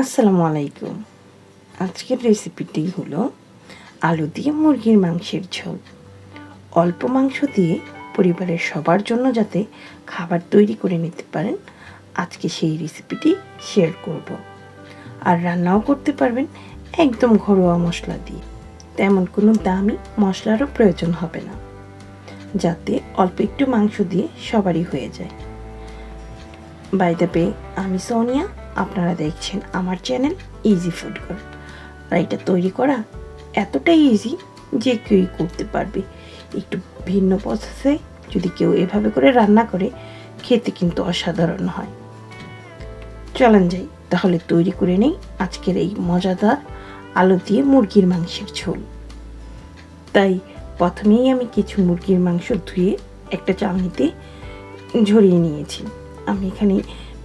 আসসালামু আলাইকুম। আজকের রেসিপিটি হলো আলু দিয়ে মুরগির মাংসের ঝোল। অল্প মাংস দিয়ে পরিবারের সবার জন্য যাতে খাবার তৈরি করে নিতে পারেন, আজকে সেই রেসিপিটি শেয়ার করব। আর রান্নাও করতে পারবেন একদম ঘরোয়া মশলা দিয়ে। তেমন কোনো দামি মশলারও প্রয়োজন হবে না, যাতে অল্প একটু মাংস দিয়ে সবারই হয়ে যায়। বাই দ্য বে আমি সোনিয়া আপনারা দেখছেন আমার চ্যানেল ইজি ফুড গার্ল আর এটা তৈরি করা এতটাই ইজি যে কেউই করতে পারবে। একটু ভিন্ন প্রসেসে যদি কেউ এভাবে করে রান্না করে, খেতে কিন্তু অসাধারণ হয়। চলেন যাই, তাহলে তৈরি করে নেই আজকের এই মজাদার আলু দিয়ে মুরগির মাংসের ঝোল। তাই প্রথমেই আমি কিছু মুরগির মাংস ধুয়ে একটা চালনিতে ঝরিয়ে নিয়েছি। আমি এখানে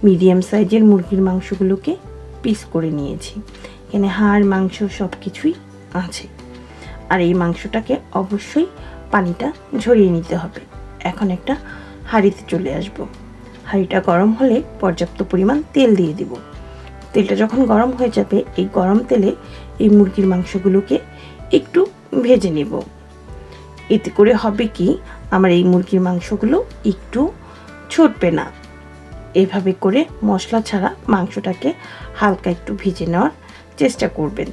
মিডিয়াম সাইজের মুরগির মাংসগুলোকে পিস করে নিয়েছি। এখানে হাড়, মাংস সব কিছুই আছে। আর এই মাংসটাকে অবশ্যই পানিটা ঝরিয়ে নিতে হবে। এখন একটা হাঁড়িতে চলে আসব। হাঁড়িটা গরম হলে পর্যাপ্ত পরিমাণ তেল দিয়ে দিব। তেলটা যখন গরম হয়ে যাবে, এই গরম তেলে এই মুরগির মাংসগুলোকে একটু ভেজে নেব। এতে করে হবে কি, আমার এই মুরগির মাংসগুলো একটু ছুটবে না। এভাবে করে মশলা ছাড়া মাংসটাকে হালকা একটু ভেজে নেওয়ার চেষ্টা করবেন।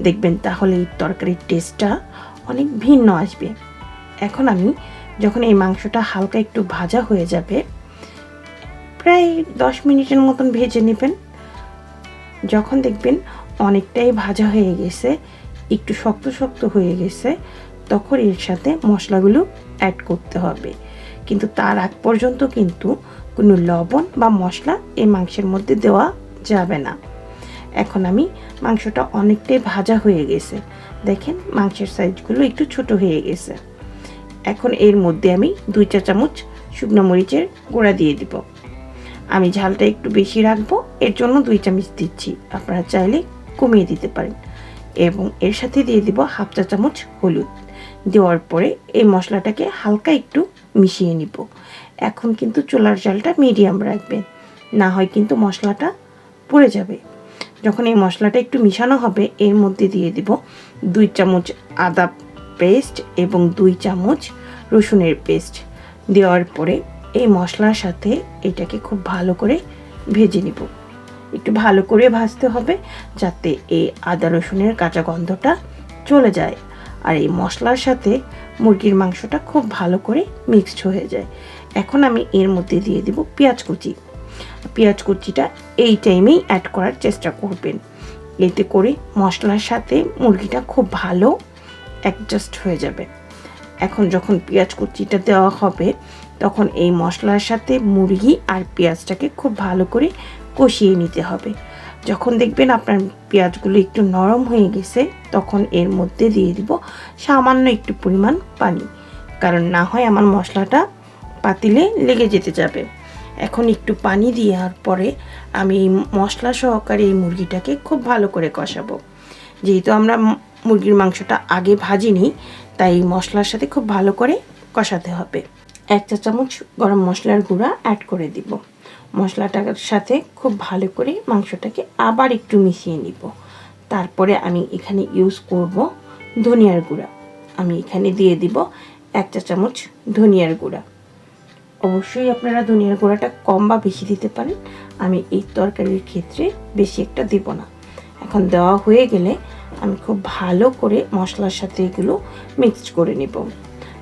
দেখবেন তাহলে এই তরকারির টেস্টটা অনেক ভিন্ন আসবে। এখন আমি যখন এই মাংসটা হালকা একটু ভাজা হয়ে যাবে, প্রায় দশ মিনিটের মতন ভেজে নেবেন। যখন দেখবেন অনেকটাই ভাজা হয়ে গেছে, একটু শক্ত শক্ত হয়ে গেছে, তখন এর সাথে মশলাগুলো অ্যাড করতে হবে। কিন্তু তার আগ পর্যন্ত কিন্তু কোনো লবণ বা মশলা এই মাংসের মধ্যে দেওয়া যাবে না। এখন আমি মাংসটা অনেকটাই ভাজা হয়ে গেছে। দেখেন মাংসের সাইজগুলো একটু ছোট হয়ে গেছে। এখন এর মধ্যে আমি দুই চা চামচ শুকনো মরিচের গুঁড়া দিয়ে দিব। আমি ঝালটা একটু বেশি রাখব, এর জন্য দুই চামচ দিচ্ছি। আপনারা চাইলে কমিয়ে দিতে পারেন। এবং এর সাথে দিয়ে দিব হাফ চা চামচ হলুদ। দেওয়ার পরে এই মশলাটাকে হালকা একটু মিশিয়ে নিব। এখন কিন্তু চুলার জালটা মিডিয়াম রাখবেন না হয় কিন্তু মশলাটা পড়ে যাবে। যখন এই মশলাটা একটু মিশানো হবে, এর মধ্যে দিয়ে দিব দুই চামচ আদা পেস্ট এবং দুই চামচ রসুনের পেস্ট দেওয়ার পরে এই মশলার সাথে এটাকে খুব ভালো করে ভেজে নিব। একটু ভালো করে ভাজতে হবে যাতে এই আদা রসুনের কাঁচা গন্ধটা চলে যায়। আর এই মশলার সাথে মুরগির মাংসটা খুব ভালো করে মিক্সড হয়ে যায়। এখন আমি এর মধ্যে দিয়ে দেব পেঁয়াজ কুচি। পেঁয়াজ কুচিটা এই টাইমেই অ্যাড করার চেষ্টা করবেন। এতে করে মশলার সাথে মুরগিটা খুব ভালো অ্যাডজাস্ট হয়ে যাবে। এখন যখন পেঁয়াজ কুচিটা দেওয়া হবে, তখন এই মশলার সাথে মুরগি আর পেঁয়াজটাকে খুব ভালো করে কষিয়ে নিতে হবে। যখন দেখবেন আপনার পেঁয়াজগুলো একটু নরম হয়ে গেছে, তখন এর মধ্যে দিয়ে দিব সামান্য একটু পরিমাণ পানি। কারণ না হয় আমার মশলাটা পাতিলে লেগে যেতে যাবে। এখন একটু পানি দেওয়ার পরে আমি মশলা সহকারে এই মুরগিটাকে খুব ভালো করে কষাবো। যেহেতু আমরা মুরগির মাংসটা আগে ভাজিনি, তাই মশলার সাথে খুব ভালো করে কষাতে হবে। এক চা চামচ গরম মশলার গুঁড়া অ্যাড করে দিব। মশলাটার সাথে খুব ভালো করে মাংসটাকে আবার একটু মিশিয়ে নিব। তারপরে আমি এখানে ইউজ করব ধনিয়ার গুঁড়া। আমি এখানে দিয়ে দিব এক চা চামচ ধনিয়ার গুঁড়া। অবশ্যই আপনারা ধনিয়ার গুঁড়াটা কম বা বেশি দিতে পারেন। আমি এই তরকারির ক্ষেত্রে বেশি একটা দেব না। এখন দেওয়া হয়ে গেলে আমি খুব ভালো করে মশলার সাথে এগুলো মিক্সড করে নেব।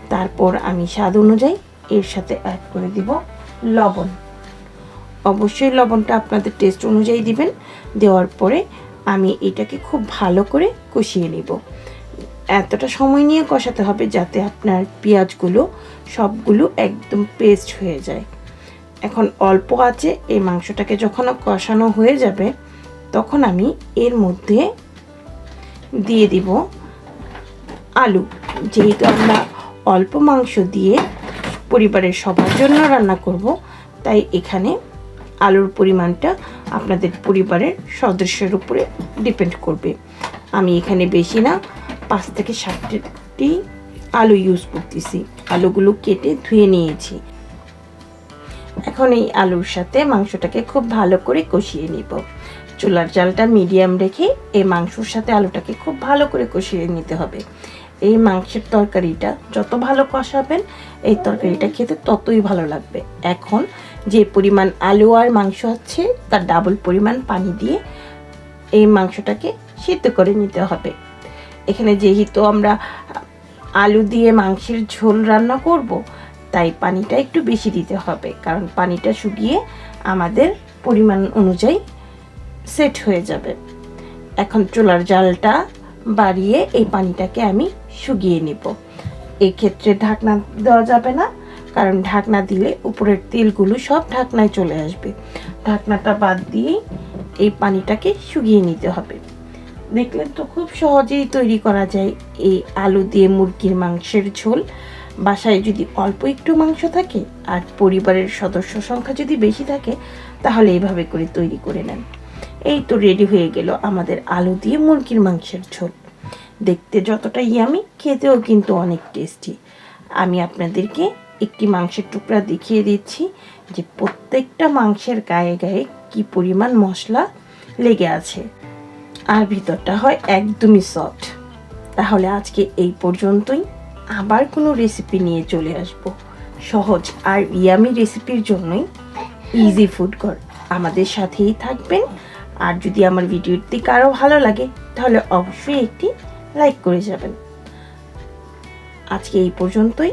তারপর আমি স্বাদ অনুযায়ী এর সাথে অ্যাড করে দিব লবণ। অবশ্যই লবণটা আপনাদের টেস্ট অনুযায়ী দিবেন। দেওয়ার পরে আমি এটাকে খুব ভালো করে কষিয়ে নিব। এতটা সময় নিয়ে কষাতে হবে যাতে আপনার পেঁয়াজগুলো সবগুলো একদম পেস্ট হয়ে যায়। এখন অল্প আছে, এই মাংসটাকে যখন কষানো হয়ে যাবে, তখন আমি এর মধ্যে দিয়ে দিব আলু। যেহেতু আমরা অল্প মাংস দিয়ে পরিবারের সবার জন্য রান্না করব, তাই এখানে আলুর পরিমাণটা আপনাদের পরিবারের সদস্যের উপরে ডিপেন্ড করবে। আমি এখানে বেশি না, পাঁচ থেকে সাতটি আলু ইউজ করতেছি। আলুগুলো কেটে ধুয়ে নিয়েছি। এখন এই আলুর সাথে মাংসটাকে খুব ভালো করে কষিয়ে নিব। চুলার জালটা মিডিয়াম রেখে এই মাংসর সাথে আলুটাকে খুব ভালো করে কষিয়ে নিতে হবে। এই মাংসের তরকারিটা যত ভালো কষাবেন, এই তরকারিটা খেতে ততই ভালো লাগবে। এখন যে পরিমাণ আলু আর মাংস আছে, তার ডাবল পরিমাণ পানি দিয়ে এই মাংসটাকে সিদ্ধ করে নিতে হবে। এখানে যেহেতু আমরা আলু দিয়ে মাংসের ঝোল রান্না করব, তাই পানিটা একটু বেশি দিতে হবে, কারণ পানিটা শুকিয়ে আমাদের পরিমাণ অনুযায়ী সেট হয়ে যাবে। এখন চুলার জালটা বাড়িয়ে এই পানিটাকে আমি শুকিয়ে নিব। এক্ষেত্রে ঢাকনা দেওয়া যাবে না কারণ ঢাকনা দিলে উপরের তেলগুলো সব ঢাকনায় চলে আসবে। ঢাকনাটা বাদ দিয়েই এই পানিটাকে শুকিয়ে নিতে হবে। দেখলেন তো খুব সহজেই তৈরি করা যায় এই আলু দিয়ে মুরগির মাংসের ঝোল। বাসায় যদি অল্প একটু মাংস থাকে আর পরিবারের সদস্য সংখ্যা যদি বেশি থাকে, তাহলে এইভাবে করে তৈরি করে নেন। এই তো রেডি হয়ে গেল আমাদের আলু দিয়ে মুরগির মাংসের ঝোল। দেখতে যতটা ইয়ামি, খেতেও কিন্তু অনেক টেস্টি। আমি আপনাদেরকে একটি মাংসের টুকরা দেখিয়ে দিচ্ছি যে প্রত্যেকটা মাংসের গায়ে গায়ে কি পরিমাণ মশলা লেগে আছে। আর ভিতরটা হয় একদমই সফট তাহলে আজকে এই পর্যন্তই। আবার কোনো রেসিপি নিয়ে চলে আসব। সহজ আর ইয়ামি রেসিপির জন্যই। ইজি ফুড কর আমাদের সাথেই থাকবেন। আর যদি আমার ভিডিওটি কারও ভালো লাগে, তাহলে অবশ্যই একটি লাইক করে যাবেন। আজকে এই পর্যন্তই।